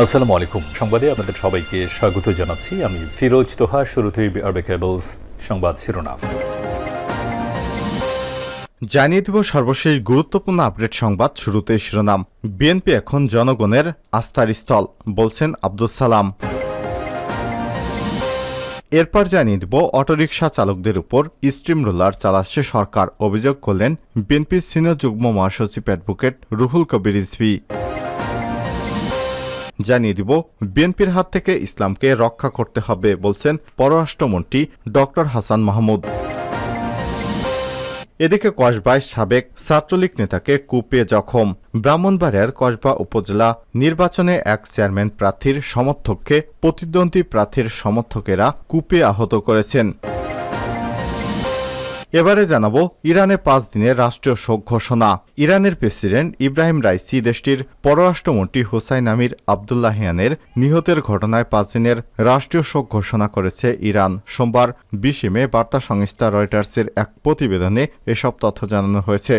আসসালামু আলাইকুম। সংবাদে আপনাদের সবাইকে স্বাগত জানাচ্ছি। আমি ফিরোজ তোহা, শুরুতেই আরবে কেবলস সংবাদ শিরোনাম। জানিয়ে দিব সর্বশেষ গুরুত্বপূর্ণ আপডেট সংবাদ শুরুতে শিরোনাম। বিএনপি এখন জনগণের আস্থার স্থল, বলছেন আব্দুল সালাম। এরপর জানিয়ে দিব অটোরিকশা চালকদের উপর স্ট্রিম রোলার চালাচ্ছে সরকার, অভিযোগ করলেন বিএনপির সিনিয়র যুগ্ম মহাসচিব অ্যাডভোকেট রুহুল কবির রিজভি। জানিয়ে দিব, বিএনপির হাত থেকে ইসলামকে রক্ষা করতে হবে বলছেন পররাষ্ট্রমন্ত্রী ডক্টর হাসান মাহমুদ। এদিকে কসবায় সাবেক ছাত্রলীগ নেতাকে কুপিয়ে জখম। ব্রাহ্মণবাড়িয়ার কসবা উপজেলা নির্বাচনে এক চেয়ারম্যান প্রার্থীর সমর্থককে প্রতিদ্বন্দ্বী প্রার্থীর সমর্থকেরা কুপিয়ে আহত করেছেন। এবারে জানাব ইরানে পাঁচ দিনের রাষ্ট্রীয় শোক ঘোষণা। ইরানের প্রেসিডেন্ট ইব্রাহিম রাইসি দেশটির পররাষ্ট্রমন্ত্রী হুসাইন আমির আবদুল্লাহিয়ানের নিহতের ঘটনায় পাঁচ দিনের রাষ্ট্রীয় শোক ঘোষণা করেছে ইরান। সোমবার বিশে মে বার্তা সংস্থা রয়টার্সের এক প্রতিবেদনে এসব তথ্য জানানো হয়েছে।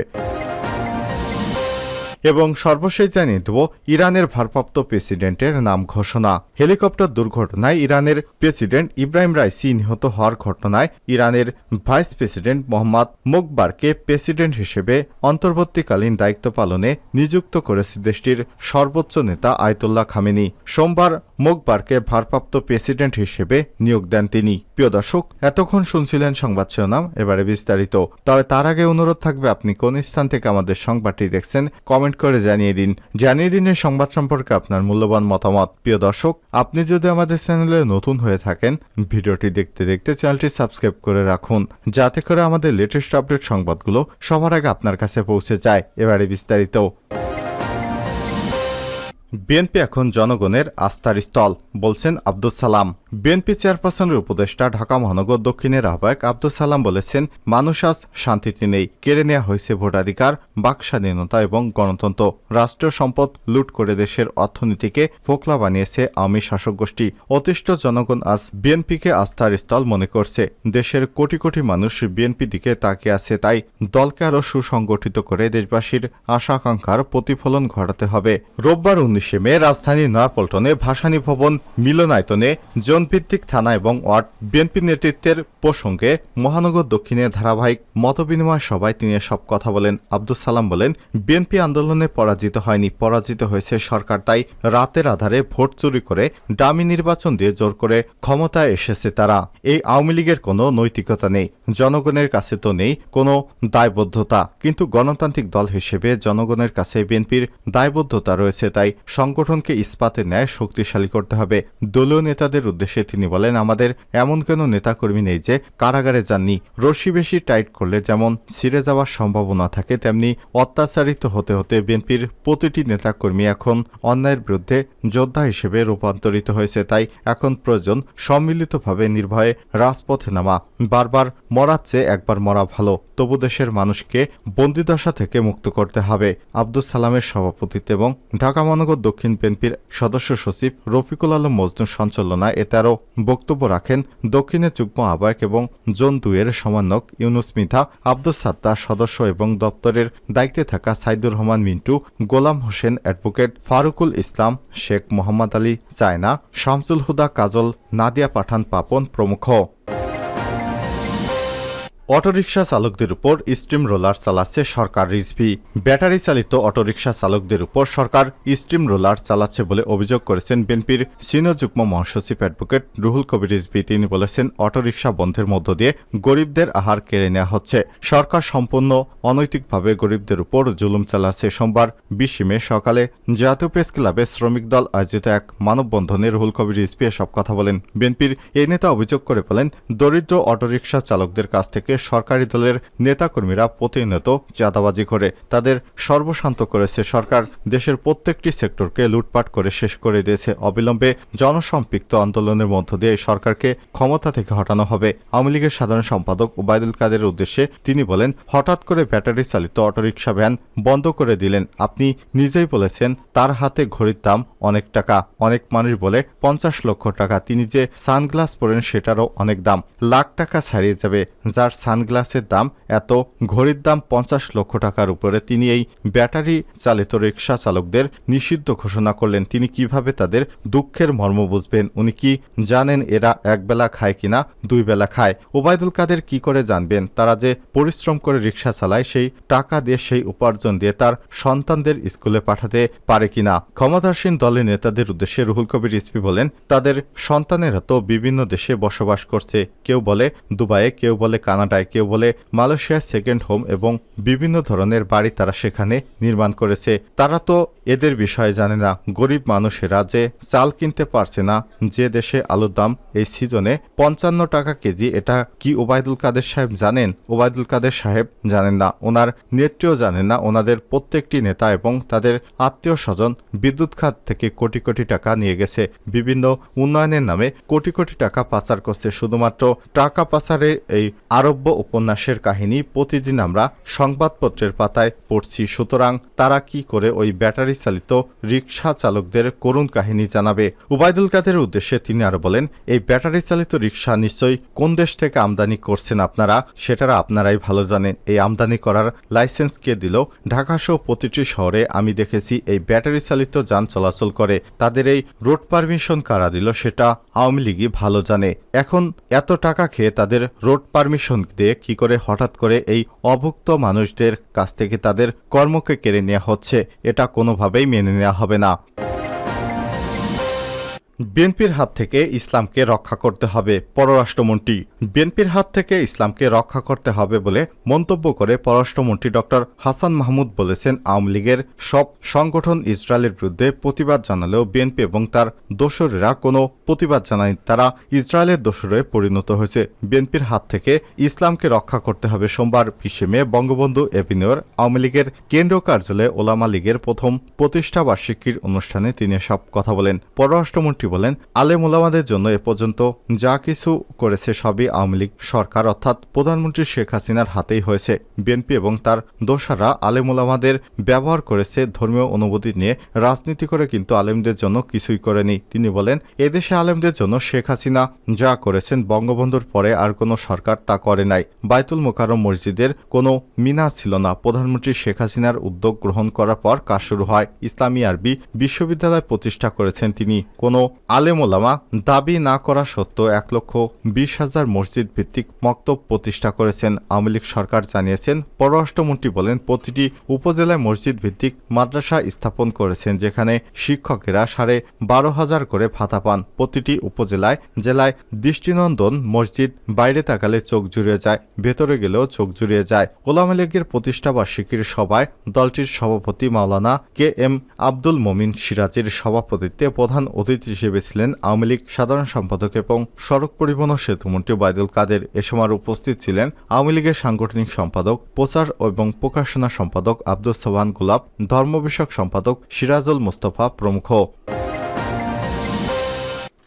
এবং সর্বশেষ জানিয়ে দেব ইরানের ভারপ্রাপ্ত প্রেসিডেন্টের নাম ঘোষণা। হেলিকপ্টার দুর্ঘটনায় ইরানের প্রেসিডেন্ট ইব্রাহিম রাইসি নিহত হওয়ার ঘটনায় ইরানের ভাইস প্রেসিডেন্ট মোহাম্মদ মোকবারকে প্রেসিডেন্ট হিসেবে অন্তর্বর্তীকালীন দায়িত্ব পালনে নিযুক্ত করেছে দেশটির সর্বোচ্চ নেতা আয়তুল্লাহ খামেনি। সোমবার মোকবারকে ভারপ্রাপ্ত প্রেসিডেন্ট হিসেবে নিয়োগ দেন তিনি। প্রিয় দর্শক, এতক্ষণ শুনছিলেন সংবাদ শিরোনাম, এবারে বিস্তারিত। তবে তার আগে অনুরোধ থাকবে, আপনি কোন স্থান থেকে আমাদের সংবাদটি দেখছেন, কমেন্ট করে জানিয়ে দিন। জানিয়ে দিন এই সংবাদ সম্পর্কে আপনার মূল্যবান মতামত। প্রিয় দর্শক, আপনি যদি আমাদের চ্যানেলে নতুন হয়ে থাকেন, ভিডিওটি দেখতে দেখতে চ্যানেলটি সাবস্ক্রাইব করে রাখুন, যাতে করে আমাদের লেটেস্ট আপডেট সংবাদগুলো সবার আগে আপনার কাছে পৌঁছে যায়। এবারে বিস্তারিত। বিএনপি এখন জনগণের আস্থার স্থল, বলছেন আব্দুল সালাম। বিএনপি চেয়ারপারসনের উপদেষ্টা ঢাকা মহানগর দক্ষিণের আহ্বায়ক আব্দুল সালাম বলেছেন, মানুষ আজ শান্তিতে নেই, কেড়ে নেওয়া হয়েছে ভোটাধিকার বাক স্বাধীনতা এবং গণতন্ত্র, রাষ্ট্রীয় সম্পদ লুট করে দেশের অর্থনীতিকে ফোকলা বানিয়েছে আওয়ামী শাসক গোষ্ঠী। অতিষ্ঠ জনগণ আজ বিএনপিকে আস্থার স্থল মনে করছে। দেশের কোটি কোটি মানুষ বিএনপি দিকে তাকিয়ে আছে, তাই দলকে আরও সুসংগঠিত করে দেশবাসীর আশা আকাঙ্ক্ষার প্রতিফলন ঘটাতে হবে। রোববার উনিশে মে রাজধানী নয়াপল্টনে ভাসানী ভবন মিলনায়তনে জোনভিত্তিক থানা এবং ওয়ার্ড বিএনপি নেতৃত্বের প্রসঙ্গে মহানগর দক্ষিণে ধারাবাহিক মতবিনিময় সভায় তিনি সব কথা বলেন। আব্দুল সালাম বলেন, বিএনপি আন্দোলনে পরাজিত হয়নি, পরাজিত হয়েছে সরকার, তাই রাতের আধারে ভোট চুরি করে ডামি নির্বাচন দিয়ে জোর করে ক্ষমতায় এসেছে তারা। এই আওয়ামী লীগের কোনো নৈতিকতা নেই, জনগণের কাছে তো নেই কোনো দায়বদ্ধতা। কিন্তু গণতান্ত্রিক দল হিসেবে জনগণের কাছে বিএনপির দায়বদ্ধতা রয়েছে, তাই সংগঠনকে ইস্পাতের ন্যায় শক্তিশালী করতে হবে। দলীয় নেতাদের উদ্দেশ্যে তিনি বলেন, আমাদের এমন কোনো নেতাকর্মী নেই যে কারাগারে যাননি। রশি বেশি টাইট করলে যেমন ছিঁড়ে যাওয়ার সম্ভাবনা থাকে, তেমনি অত্যাচারিত হতে হতে বিএনপির প্রতিটি নেতাকর্মী এখন অন্যায়ের বিরুদ্ধে যোদ্ধা হিসেবে রূপান্তরিত হয়েছে। তাই এখন প্রয়োজন সম্মিলিতভাবে নির্ভয়ে রাজপথে নামা। বারবার মরার চেয়ে একবার মরা ভালো। তবু দেশের মানুষকে বন্দিদশা থেকে মুক্ত করতে হবে। আব্দুল সালামের সভাপতিত্ব এবং ঢাকা মহানগর দক্ষিণ বিএনপির সদস্য সচিব রফিকুল আলম মজনুর সঞ্চালনায় এতে আরও বক্তব্য রাখেন দক্ষিণের যুগ্ম আহ্বায়ক এবং জোন দুয়ের সমন্বয়ক ইউনুস মিধা আব্দুল সাত্তার সদস্য এবং দপ্তরের দায়িত্বে থাকা সাইদুর রহমান মিন্টু, গোলাম হোসেন অ্যাডভোকেট ফারুকুল ইসলাম, শেখ মোহাম্মদ আলী চায়না, শামসুল হুদা কাজল, নাদিয়া পাঠান পাপন প্রমুখ। অটোরিকশা চালকদের উপর স্টিম রোলার চালাচ্ছে সরকার রিজভি। ব্যাটারি চালিত অটোরিকশা চালকদের উপর সরকার স্টিম রোলার চালাচ্ছে বলে অভিযোগ করেছেন বিএনপির সিনিয়র যুগ্ম মহাসচিব অ্যাডভোকেট রুহুল কবির রিজভি। তিনি বলেছেন, অটোরিকশা বন্ধের মধ্য দিয়ে গরিবদের আহার কেড়ে নেওয়া হচ্ছে। সরকার সম্পূর্ণ অনৈতিকভাবে গরিবদের উপর জুলুম চালাচ্ছে। সোমবার বিশে মে সকালে জাতীয় প্রেস ক্লাবে শ্রমিক দল আয়োজিত এক মানববন্ধনে রুহুল কবির রিজভি এসব কথা বলেন। বিএনপির এই নেতা অভিযোগ করে বলেন, দরিদ্র অটোরিকশা চালকদের কাছ থেকে সরকারি দলের নেতাকর্মীরা প্রতিনিয়ত চাঁদাবাজি করে। তাদের সর্বশান্ত করেছে সরকার। দেশের প্রত্যেকটি সেক্টরকে লুটপাট করে শেষ করে দিয়েছে। অবিলম্বে জনসম্পৃক্ত আন্দোলনের মধ্য দিয়ে সরকারকে ক্ষমতা থেকে হটানো হবে। আওয়ামী লীগের সাধারণ সম্পাদক ওবায়দুল কাদের উদ্দেশ্যে তিনি বলেন, হঠাৎ করে ব্যাটারি চালিত অটোরিকশা ভ্যান বন্ধ করে দিলেন। আপনি নিজেই বলেছেন, তার হাতে ঘড়ির দাম অনেক টাকা। অনেক মানুষ বলে পঞ্চাশ লক্ষ টাকা। তিনি যে সানগ্লাস পরেন, সেটারও অনেক দাম। লাখ টাকা ছাড়িয়ে যাবে। যার সানগ্লাসের দাম এত, ঘড়ির দাম পঞ্চাশ লক্ষ টাকার উপরে তিনি এই ব্যাটারি চালিত রিক্সা চালকদের নিষিদ্ধ ঘোষণা করলেন। তিনি কীভাবে তাদের দুঃখের মর্ম বুঝবেন? উনি কি জানেন এরা একবেলা খায় কিনা? দুই বেলা খায়। ওবায়দুল কাদের কি করে জানবেন? তারা যে পরিশ্রম করে রিক্সা চালায়, সেই টাকা দিয়ে সেই উপার্জন দিয়ে তার সন্তানদের স্কুলে পাঠাতে পারে কিনা? ক্ষমতাসীন দলের নেতাদের উদ্দেশ্যে রুহুল কবির ইসপি বলেন, তাদের সন্তানেরা তো বিভিন্ন দেশে বসবাস করছে। কেউ বলে দুবাইয়ে, কেউ বলে কানাডায় কেউ বলে মালয়েশিয়ার সেকেন্ড হোম এবং বিভিন্ন ধরনের বাড়ি তারা সেখানে নির্মাণ করেছে। তারা তো এদের বিষয়ে জানে না। গরিব মানুষেরা যে চাল কিনতে পারছে না, যে দেশে আলুর দাম এই সিজনে পঞ্চান্ন টাকা কেজি, এটা কি ওবায়দুল কাদের সাহেব জানেন? ওবায়দুল কাদের সাহেব জানেন না। ওনার নেত্রীও জানেন না। ওনাদের প্রত্যেকটি নেতা এবং তাদের আত্মীয় স্বজন বিদ্যুৎ খাত থেকে কোটি কোটি টাকা নিয়ে গেছে। বিভিন্ন উন্নয়নের নামে কোটি কোটি টাকা পাচার করছে। শুধুমাত্র টাকা পাচারের এই আরব্য উপন্যাসের কাহিনী প্রতিদিন আমরা সংবাদপত্রের পাতায় পড়ছি। সুতরাং তারা কি করে ওই ব্যাটারি চালিত রিক্সা চালকদের করুণ কাহিনী জানাবে? উবায়দুল কাদের উদ্দেশ্যে তিনি আরও বলেন, এই ব্যাটারি চালিত রিক্সা নিশ্চয়ই কোন দেশ থেকে আমদানি করছেন আপনারা? সেটারা আপনারাই ভালো জানেন। এই আমদানি করার লাইসেন্স কে দিল? ঢাকা সহ প্রতিটি শহরে আমি দেখেছি এই ব্যাটারি চালিত যান চলাচল করে। তাদের এই রোড পারমিশন কারা দিল সেটা আওয়ামী লীগই ভালো জানে। এখন এত টাকা খেয়ে তাদের রোড পারমিশন দিয়ে কি করে হঠাৎ করে এই অভুক্ত মানুষদের কাছ থেকে তাদের কর্মকে কেড়ে নেওয়া হচ্ছে, এটা কোনোভাবেই মেনে নেওয়া হবে না। বিএনপির হাত থেকে ইসলামকে রক্ষা করতে হবে, পররাষ্ট্রমন্ত্রী। বিএনপির হাত থেকে ইসলামকে রক্ষা করতে হবে বলে মন্তব্য করে পররাষ্ট্রমন্ত্রী ডক্টর হাসান মাহমুদ বলেছেন, আওয়ামী লীগের সব সংগঠন ইসরায়েলের বিরুদ্ধে প্রতিবাদ জানালেও বিএনপি এবং তার দোসরেরা কোনো প্রতিবাদ জানায়নি। তারা ইসরায়েলের দোসরে পরিণত হয়েছে। বিএনপির হাত থেকে ইসলামকে রক্ষা করতে হবে সোমবার বিশে মে বঙ্গবন্ধু এভিনিউর আওয়ামী লীগের কেন্দ্রীয় কার্যালয়ে ওলামা লীগের প্রথম প্রতিষ্ঠাবার্ষিকীর অনুষ্ঠানে তিনি সব কথা বলেন। পররাষ্ট্রমন্ত্রী বলেন আলেম ওলামাদের জন্য এ পর্যন্ত যা কিছু করেছে সবই আওয়ামী লীগ সরকার, অর্থাৎ প্রধানমন্ত্রী শেখ হাসিনার হাতেই হয়েছে। বিএনপি এবং তার দোসারা আলেম ওলামাদের ব্যবহার করেছে ধর্মীয় অনুভূতি নিয়ে, রাজনীতি করে কিন্তু আলেমদের জন্য কিছুই করেনি। তিনি বলেন, এদেশে আলেমদের জন্য শেখ হাসিনা যা করেছেন বঙ্গবন্ধুর পরে আর কোনো সরকার তা করে নাই। বাইতুল মোকারম মসজিদের কোনো মিনা ছিল না। প্রধানমন্ত্রী শেখ হাসিনার উদ্যোগ গ্রহণ করার পর কাজ শুরু হয়। ইসলামী আরবি বিশ্ববিদ্যালয় প্রতিষ্ঠা করেছেন তিনি। কোনো আলেম ওলামা দাবি না করা সত্ত্বেও এক লক্ষ বিশ হাজার মসজিদ ভিত্তিক মক্তব প্রতিষ্ঠা করেছেন আওয়ামী লীগ সরকার জানিয়েছেন। পররাষ্ট্রমন্ত্রী বলেন, প্রতিটি উপজেলায় মসজিদ ভিত্তিক মাদ্রাসা স্থাপন করেছেন, যেখানে শিক্ষকেরা সাড়ে বারো হাজার করে ভাতা পান। প্রতিটি উপজেলায়, জেলায় দৃষ্টিনন্দন মসজিদ বাইরে তাকালে চোখ জুড়িয়ে যায়, ভেতরে গেলেও চোখ জুড়িয়ে যায়। ওলামা লীগের প্রতিষ্ঠা বার্ষিকীর সভায় দলটির সভাপতি মাওলানা কে এম আব্দুল মমিন সিরাজের সভাপতিত্বে প্রধান অতিথি হিসেবে ছিলেন আওয়ামী লীগ সাধারণ সম্পাদক এবং সড়ক পরিবহন সেতুমন্ত্রী বাইদুল কাদের। এ সময় উপস্থিত ছিলেন আওয়ামী লীগের সাংগঠনিক সম্পাদক, প্রচার এবং প্রকাশনা সম্পাদক আব্দুল সোহান গোলাপ, ধর্ম বিষয়ক সম্পাদক সিরাজুল মুস্তফা প্রমুখ।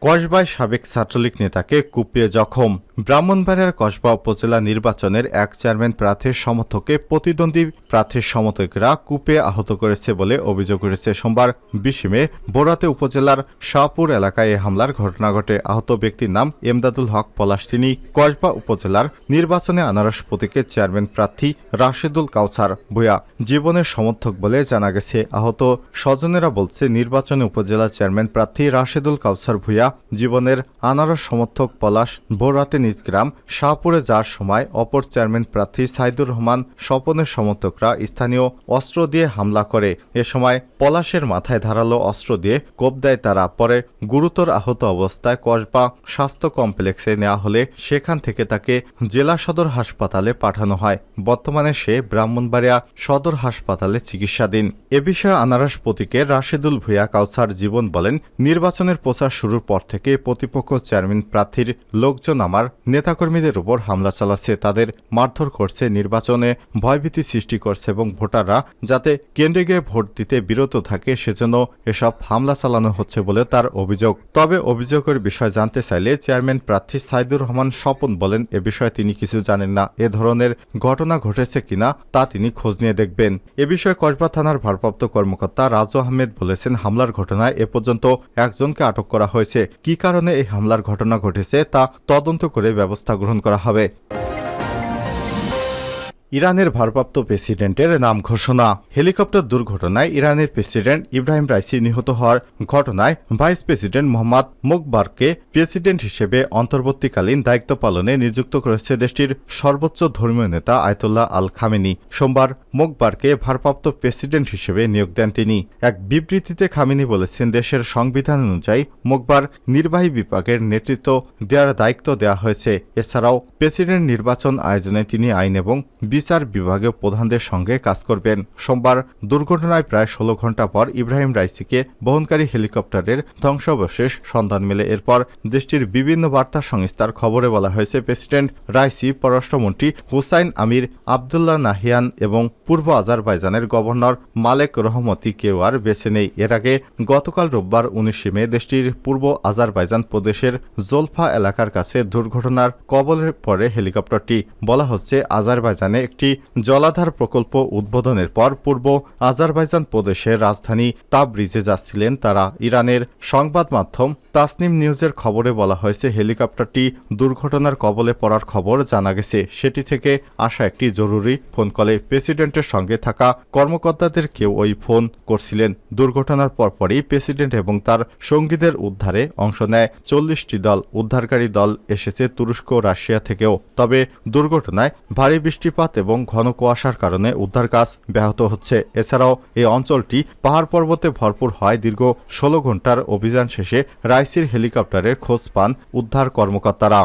কসবায় সাবেক ছাত্রলীগ নেতাকে কুপিয়ে জখম। ব্রাহ্মণবাড়িয়ার কসবা উপজেলা নির্বাচনের এক চেয়ারম্যান প্রার্থীর সমর্থকে প্রতিদ্বন্দ্বী প্রার্থীর সমর্থকরা কুপিয়ে আহত করেছে বলে অভিযোগ করেছে সোমবার বিশে মে। বোরাতে উপজেলার শাহপুর এলাকায় এ হামলার ঘটনা ঘটে। আহত ব্যক্তির নাম এমদাদুল হক পলাশ। তিনি কসবা উপজেলার নির্বাচনে আনারস প্রতীকের চেয়ারম্যান প্রার্থী রাশেদুল কাউসার ভূয়া জীবনের সমর্থক বলে জানা গেছে, আহত স্বজনেরা বলছে, নির্বাচনে উপজেলা চেয়ারম্যান প্রার্থী রাশেদুল কাউসার ভূয়া জীবনের আনারস সমর্থক পলাশ ভোররাতে নিজ গ্রাম শাহপুরে যাওয়ার সময় অপর চেয়ারম্যান প্রার্থী সাইদুর রহমান স্বপনের সমর্থকরা স্থানীয় অস্ত্র দিয়ে হামলা করে। এ সময় পলাশের মাথায় ধারালো অস্ত্র দিয়ে কোপ দেয় তারা। পরে গুরুতর আহত অবস্থায় কসবা স্বাস্থ্য কমপ্লেক্সে নেওয়া হলে সেখান থেকে তাকে জেলা সদর হাসপাতালে পাঠানো হয়। বর্তমানে সে ব্রাহ্মণবাড়িয়া সদর হাসপাতালে চিকিৎসাধীন। এ বিষয়ে আনারস প্রতীকে রাশেদুল ভূয়া কাউসার জীবন বলেন, নির্বাচনের প্রচার শুরুর পর থেকে প্রতিপক্ষ চেয়ারম্যান প্রার্থীর লোকজন আমার নেতাকর্মীদের উপর হামলা চালাচ্ছে। তাদের মারধর করছে, নির্বাচনে ভয়ভীতি সৃষ্টি করছে এবং ভোটাররা যাতে কেন্দ্রে গিয়ে ভোট দিতে বিরত থাকে, সেজন্য এসব হামলা চালানো হচ্ছে বলে তার অভিযোগ। তবে অভিযোগের বিষয় জানতে চাইলে চেয়ারম্যান প্রার্থী সাইদুর রহমান স্বপন বলেন, এ বিষয়ে তিনি কিছু জানেন না, এ ধরনের ঘটনা ঘটেছে কিনা তা তিনি খোঁজ নিয়ে দেখবেন। এ বিষয়ে কসবা থানার ভারপ্রাপ্ত কর্মকর্তা রাজু আহমেদ বলেছেন, হামলার ঘটনায় এ পর্যন্ত একজনকে আটক করা হয়েছে। কি কারণে এই হামলার ঘটনা ঘটেছে তা তদন্ত করে ব্যবস্থা গ্রহণ করা হবে। ইরানের ভারপ্রাপ্ত প্রেসিডেন্টের নাম ঘোষণা। হেলিকপ্টার দুর্ঘটনায় ইরানের প্রেসিডেন্ট ইব্রাহিম রাইসি নিহত হওয়ার ঘটনায় ভাইস প্রেসিডেন্ট মোহাম্মদ মুকবারকে প্রেসিডেন্ট হিসেবে অন্তর্বর্তীকালীন দায়িত্ব পালনে নিযুক্ত করেছে দেশটির সর্বোচ্চ ধর্মীয় নেতা আয়তুল্লাহ আল খামেনি। সোমবার মুকবারকে ভারপ্রাপ্ত প্রেসিডেন্ট হিসেবে নিয়োগ দেন তিনি। এক বিবৃতিতে খামেনি বলেছেন, দেশের সংবিধান অনুযায়ী মুকবার নির্বাহী বিভাগের নেতৃত্ব দেওয়ার দায়িত্ব দেওয়া হয়েছে। এছাড়াও প্রেসিডেন্ট নির্বাচন আয়োজনে তিনি আইন এবং বিচার বিভাগীয় প্রধানদের সঙ্গে কাজ করবেন। সোমবার দুর্ঘটনায় প্রায় ষোলো ঘণ্টা পর ইব্রাহিম রাইসিকে বহনকারী হেলিকপ্টারের ধ্বংসাবশেষ সন্ধান মেলে। এরপর দেশটির বিভিন্ন বার্তা সংস্থার খবরে বলা হয়েছে, প্রেসিডেন্ট রাইসি পররাষ্ট্রমন্ত্রী হুসাইন আমির আবদুল্লাহ নাহিয়ান এবং পূর্ব আজারবাইজানের গভর্নর মালেক রহমতি কেউ আর বেছে নেই। এর আগে গতকাল রোববার উনিশে মে দেশটির পূর্ব আজারবাইজান প্রদেশের জোলফা এলাকার কাছে দুর্ঘটনার কবলে পরে হেলিকপ্টারটি। বলা হচ্ছে, আজারবাইজানে একটি জলাধার প্রকল্প উদ্বোধনের পর পূর্ব আজারবাইজান প্রদেশের রাজধানী তাবরিজে যাচ্ছিলেন তারা। ইরানের সংবাদ মাধ্যম তাসনিম নিউজের খবরে বলা হয়েছে, হেলিকপ্টারটি দুর্ঘটনার কবলে পড়ার খবর জানা গেছে। সেটি থেকে আসা একটি জরুরি ফোন কলে প্রেসিডেন্টের সঙ্গে থাকা কর্মকর্তাদের কেউ ওই ফোন করছিলেন। দুর্ঘটনার পরপরই প্রেসিডেন্ট এবং তার সঙ্গীদের উদ্ধারে অংশ নেয়। চল্লিশটি দল, উদ্ধারকারী দল এসেছে তুরস্ক রাশিয়া থেকেও। তবে দুর্ঘটনায় ভারী বৃষ্টিপাত এবং ঘন কুয়াশার কারণে উদ্ধার কাজ ব্যাহত হচ্ছে। এছাড়াও এই অঞ্চলটি পাহাড় পর্বতে ভরপুর হয়। দীর্ঘ ষোলো ঘণ্টার অভিযান শেষে রাইসির হেলিকপ্টারের খোঁজ পান উদ্ধার কর্মকর্তারা।